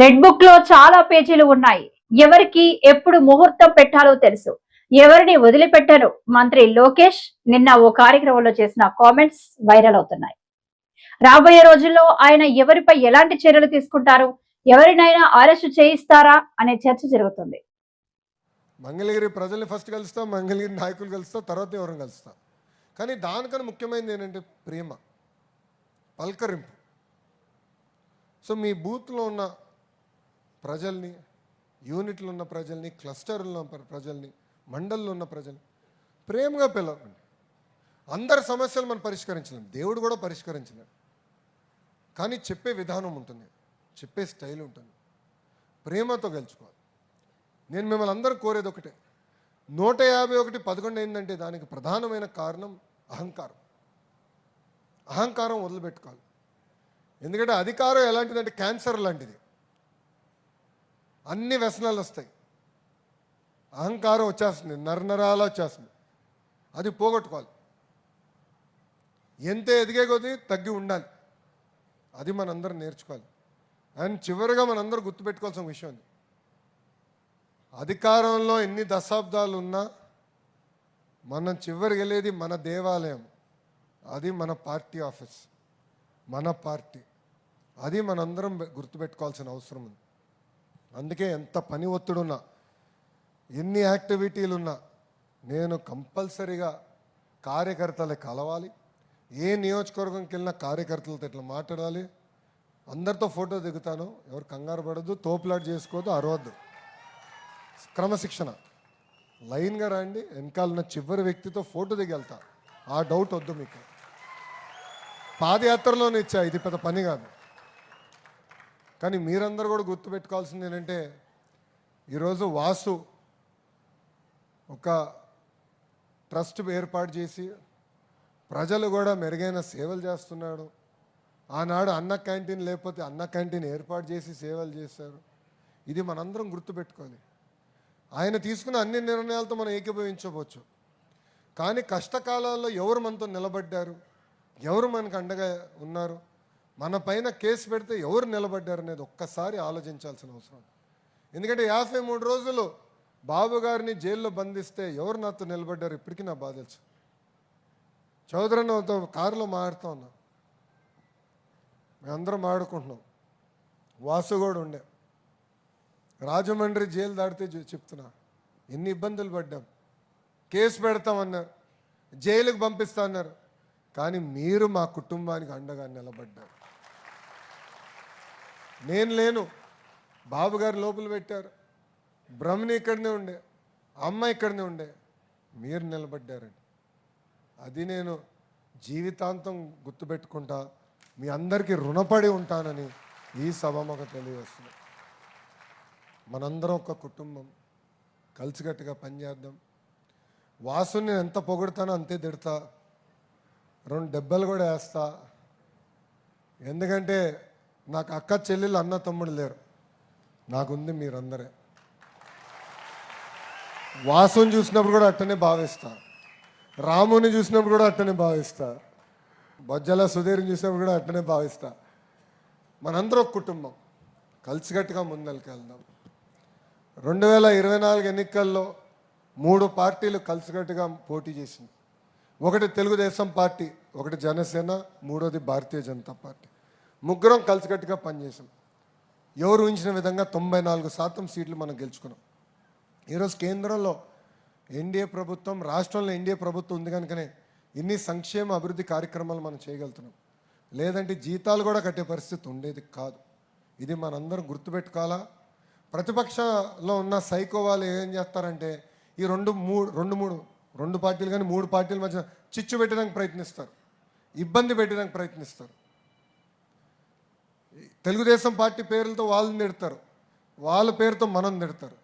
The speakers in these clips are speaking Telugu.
రెడ్ బుక్లో చాలా పేజీలు ఉన్నాయి. ఎవరికి ఎప్పుడు ముహూర్తం పెట్టాలో తెలుసు. ఎవరిని వదిలిపెట్టరు మంత్రి లోకేష్ నిన్న ఓ కార్యక్రమంలో చేసిన కామెంట్స్ వైరల్ అవుతున్నాయి. రాబోయే రోజుల్లో ఆయన ఎవరిపై ఎలాంటి చర్యలు తీసుకుంటారు? ఎవరినైనా అరెస్టు చేయిస్తారా? అనే చర్చ జరుగుతుంది. మంగళగిరి ప్రజల్ని ఫస్ట్ కలుస్తాం మంగళగిరి నాయకులు కలుస్తాం తర్వాత ఎవరిని కలుస్తాం. కానీ దానికన్నా ముఖ్యమైనది ఏంటంటే ప్రేమ పలకరింపు. సో మీ బూత్లో ఉన్న ప్రజల్ని యూనిట్లు ఉన్న ప్రజల్ని క్లస్టర్లో ఉన్న ప్ర- ప్రజల్ని మండల్లో ఉన్న ప్రజల్ని ప్రేమగా పిలవండి. అందరి సమస్యలు మనం పరిష్కరించలేం. దేవుడు కూడా పరిష్కరించలేం కానీ చెప్పే విధానం ఉంటుంది. చెప్పే స్టైల్ ఉంటుంది. ప్రేమతో గెలుచుకోవాలి. నేను మిమ్మల్ని అందరూ కోరేది ఒకటే. నూట యాభై ఒకటి పదకొండు అయిందంటే దానికి ప్రధానమైన కారణం అహంకారం. అహంకారం వదిలిపెట్టుకోవాలి. ఎందుకంటే అధికారం ఎలాంటిదంటే క్యాన్సర్ లాంటిది. అన్ని వ్యసనాలు వస్తాయి. అహంకారం వచ్చేస్తుంది నరనరాలు వచ్చేస్తుంది. అది పోగొట్టుకోవాలి. ఎంత ఎదిగే కొద్దీ తగ్గి ఉండాలి. అది మనందరం నేర్చుకోవాలి. అండ్ చివరిగా మనందరూ గుర్తుపెట్టుకోవాల్సిన విషయం అది. అధికారంలో ఎన్ని దశాబ్దాలు ఉన్నా మనం చివరికి వెళ్ళేది మన దేవాలయం. అది మన పార్టీ ఆఫీస్. మన పార్టీ. అది మనందరం గుర్తుపెట్టుకోవాల్సిన అవసరం ఉంది. అందుకే ఎంత పని ఒత్తిడున్నా ఎన్ని యాక్టివిటీలు ఉన్నా నేను కంపల్సరీగా కార్యకర్తలు కలవాలి. ఏ నియోజకవర్గంకి వెళ్ళిన కార్యకర్తలతో ఇట్లా మాట్లాడాలి. అందరితో ఫోటో దిగుతాను. ఎవరు కంగారు పడద్దు తోపులాట్ చేసుకోవద్దు అరవద్దు. క్రమశిక్షణ. లైన్గా రండి వెనకాలన్న చివరి వ్యక్తితో ఫోటో దిగెళ్తా. ఆ డౌట్ వద్దు మీకు. పాదయాత్రలోనే ఇచ్చా ఇది పెద్ద పని కాదు. కానీ మీరందరూ కూడా గుర్తుపెట్టుకోవాల్సింది ఏంటంటే ఈరోజు వాసు ఒక ట్రస్ట్ ఏర్పాటు చేసి ప్రజలు కూడా మెరుగైన సేవలు చేస్తున్నాడు. ఆనాడు అన్న క్యాంటీన్ లేకపోతే అన్న క్యాంటీన్ ఏర్పాటు చేసి సేవలు చేశారు. ఇది మనందరం గుర్తుపెట్టుకోవాలి. ఆయన తీసుకున్న అన్ని నిర్ణయాలతో మనం ఏకీభవించవచ్చు. కానీ కష్టకాలాల్లో ఎవరు మనతో నిలబడ్డారు? ఎవరు మనకు అండగా ఉన్నారు? మన పైన కేసు పెడితే ఎవరు నిలబడ్డారు అనేది ఒక్కసారి ఆలోచించాల్సిన అవసరం ఎందుకంటే యాభై మూడు రోజులు బాబు గారిని జైల్లో బంధిస్తే ఎవరు నాతో నిలబడ్డారు ఇప్పటికీ నా బాధ తెలుసు. చౌదరన్నతో కారులో మాడుతూ ఉన్నా. మేమందరం ఆడుకుంటున్నాం వాసు కూడా ఉండే. రాజమండ్రి జైలు దాటితే చెప్తున్నా ఎన్ని ఇబ్బందులు పడ్డాం. కేసు పెడతామన్నారు. జైలుకు పంపిస్తా అన్నారు కానీ మీరు మా కుటుంబానికి అండగా నిలబడ్డారు. నేను లేను. బాబు గారు లోపల పెట్టారు. బ్రహ్మని ఇక్కడనే ఉండే. అమ్మ ఇక్కడనే ఉండే. మీరు నిలబడ్డారండి. అది నేను జీవితాంతం గుర్తుపెట్టుకుంటా. మీ అందరికీ రుణపడి ఉంటానని ఈ సభముఖ తెలియజేస్తుంది. మనందరం ఒక కుటుంబం. కలిసికట్టుగా పనిచేద్దాం. వాసుని నేను ఎంత పొగుడతానో అంతే తిడతా. రెండు దెబ్బలు కూడా వేస్తా. ఎందుకంటే నాకు అక్క చెల్లెలు అన్న తమ్ముడు లేరు. నాకుంది మీరందరే. వాసుని చూసినప్పుడు కూడా అట్టనే భావిస్తా రాముని చూసినప్పుడు కూడా అట్టనే భావిస్తా బొజ్జల సుధీర్ని చూసినప్పుడు కూడా అట్టనే భావిస్తా మనందరం ఒక కుటుంబం. కలిసికట్టుగా ముందరికి వెళ్దాం. రెండు వేల ఇరవై నాలుగు ఎన్నికల్లో మూడు పార్టీలు కలిసికట్టుగా పోటీ చేసింది. ఒకటి తెలుగుదేశం పార్టీ ఒకటి జనసేన మూడోది భారతీయ జనతా పార్టీ. ముగ్గురం కలిసికట్టుగా పనిచేసాం ఎవరు ఊహించిన విధంగా తొంభై నాలుగు శాతం సీట్లు మనం గెలుచుకున్నాం. ఈరోజు కేంద్రంలో ఎన్డీఏ ప్రభుత్వం రాష్ట్రంలో ఎన్డీఏ ప్రభుత్వం ఉంది కనుకనే ఇన్ని సంక్షేమ అభివృద్ధి కార్యక్రమాలు మనం చేయగలుగుతున్నాం. లేదంటే జీతాలు కూడా కట్టే పరిస్థితి ఉండేది కాదు. ఇది మనందరం గుర్తుపెట్టుకోవాలా? ప్రతిపక్షంలో ఉన్న సైకో వాళ్ళు ఏం చేస్తారంటే ఈ రెండు మూడు రెండు మూడు రెండు పార్టీలు కానీ మూడు పార్టీల మధ్య చిచ్చు పెట్టడానికి ప్రయత్నిస్తారు. ఇబ్బంది పెట్టడానికి ప్రయత్నిస్తారు. తెలుగుదేశం పార్టీ పేర్లతో వాళ్ళని నెడతారు. వాళ్ళ పేరుతో మనం నెడతారు.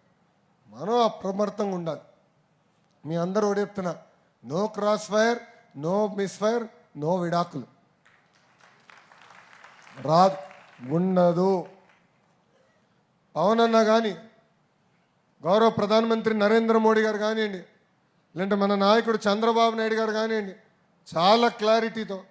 మనం అప్రమత్తంగా ఉండాలి. మీ అందరూ ఒకటి no cross fire no misfire no విడాకులు. రాదు. ఉండదు. పవన్ అన్న కానీ గౌరవ ప్రధానమంత్రి నరేంద్ర మోడీ గారు కానివ్వండి లేదంటే మన నాయకుడు చంద్రబాబు నాయుడు గారు కానివ్వండి చాలా క్లారిటీతో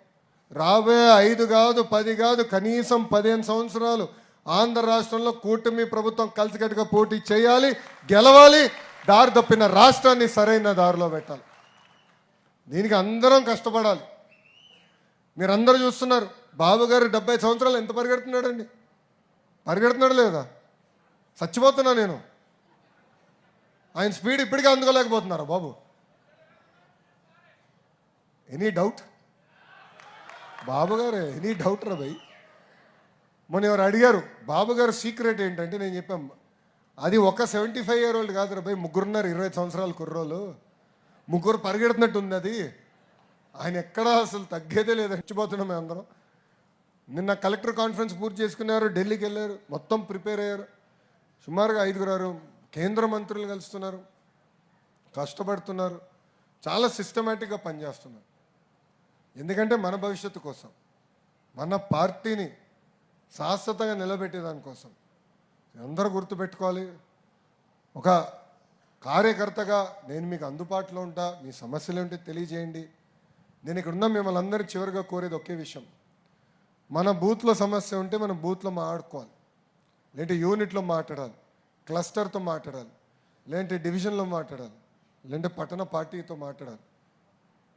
రాబోయే ఐదు కాదు పది కాదు కనీసం పదిహేను సంవత్సరాలు ఆంధ్ర రాష్ట్రంలో కూటమి ప్రభుత్వం కలిసికట్టుగా పోటీ చేయాలి గెలవాలి దారి తప్పిన రాష్ట్రాన్ని సరైన దారిలో పెట్టాలి. దీనికి అందరం కష్టపడాలి. మీరందరూ చూస్తున్నారు బాబు గారు డెబ్బై సంవత్సరాలు ఎంత పరిగెడుతున్నాడండి? పరిగెడుతున్నాడు లేదా? చచ్చిపోతున్నా నేను. ఆయన స్పీడ్ ఇప్పటికే అందుకోలేకపోతున్నారా బాబు? ఎనీ డౌట్ బాబుగారే ఎనీ డౌట్ రా భయ్. మొన్న ఎవరు అడిగారు బాబుగారు సీక్రెట్ ఏంటంటే నేను చెప్పాం అది ఒక సెవెంటీ ఫైవ్ ఇయర్ ఓల్డ్ కాదు రా భయ్ ముగ్గురున్నారు ఇరవై సంవత్సరాల కుర్రోలు ముగ్గురు పరిగెడుతున్నట్టు ఉంది అది. ఆయన ఎక్కడా అసలు తగ్గేదే లేదు చచ్చిపోతున్నాం మేము అందరం. నిన్న కలెక్టర్ కాన్ఫరెన్స్ పూర్తి చేసుకున్నారు ఢిల్లీకి వెళ్ళారు మొత్తం ప్రిపేర్ అయ్యారు. సుమారుగా ఐదుగురు కేంద్ర మంత్రులు కలుస్తున్నారు కష్టపడుతున్నారు చాలా సిస్టమేటిక్గా పనిచేస్తున్నారు. ఎందుకంటే మన భవిష్యత్తు కోసం మన పార్టీని శాశ్వతంగా నిలబెట్టేదానికోసం అందరూ గుర్తుపెట్టుకోవాలి. ఒక కార్యకర్తగా నేను మీకు అందుబాటులో ఉంటా మీ సమస్యలు ఏంటో తెలియజేయండి. నేను ఇక్కడ ఉన్న మిమ్మల్ని అందరూ చివరిగా కోరేది ఒకే విషయం. మన బూత్లో సమస్య ఉంటే మనం బూత్లో మాట్లాడుకోవాలి. లేదంటే యూనిట్లో మాట్లాడాలి. క్లస్టర్తో మాట్లాడాలి. లేదంటే డివిజన్లో మాట్లాడాలి. లేదంటే పట్టణ పార్టీతో మాట్లాడాలి.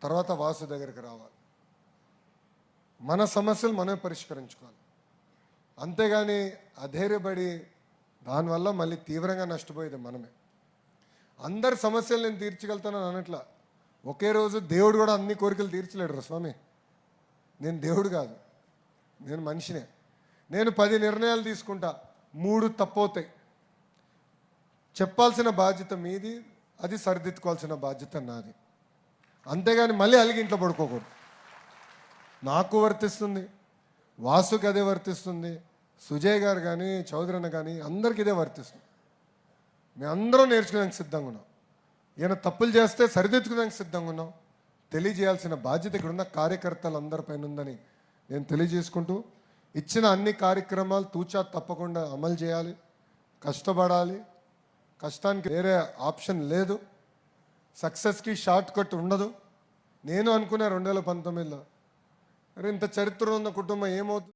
తర్వాత వాసు దగ్గరికి రావాలి. మన సమస్యలు మనమే పరిష్కరించుకోవాలి. అంతేగాని అధైర్యపడి దానివల్ల మళ్ళీ తీవ్రంగా నష్టపోయేది మనమే. అందరి సమస్యలు నేను తీర్చగలుగుతానని అనట్లా. ఒకే రోజు దేవుడు కూడా అన్ని కోరికలు తీర్చలేడు రా స్వామి. నేను దేవుడు కాదు. నేను మనిషినే. నేను పది నిర్ణయాలు తీసుకుంటా. మూడు తప్పవుతాయి. చెప్పాల్సిన బాధ్యత మీది అది సరిదిద్దుకోవాల్సిన బాధ్యత నాది. అంతేగాని మళ్ళీ అలిగి ఇంట్లో పడుకోకూడదు. నాకు వర్తిస్తుంది వాసుకి అదే వర్తిస్తుంది సుజయ్ గారు కానీ చౌదరి అన్న కానీ అందరికి ఇదే వర్తిస్తుంది. మేము అందరం నేర్చుకోవడానికి సిద్ధంగా ఉన్నాం. ఈయన తప్పులు చేస్తే సరిదిద్దుకోవడానికి సిద్ధంగా ఉన్నాం. తెలియజేయాల్సిన బాధ్యత ఇక్కడ ఉన్న కార్యకర్తలు అందరిపైన ఉందని నేను తెలియజేసుకుంటూ ఇచ్చిన అన్ని కార్యక్రమాలు తూచా తప్పకుండా అమలు చేయాలి కష్టపడాలి. కష్టానికి వేరే ఆప్షన్ లేదు. సక్సెస్కి షార్ట్ కట్ ఉండదు. నేను అనుకున్నా రెండు వేల పంతొమ్మిదిలో అరే ఇంత చరిత్ర ఉన్న కుటుంబం ఏమవుతుంది?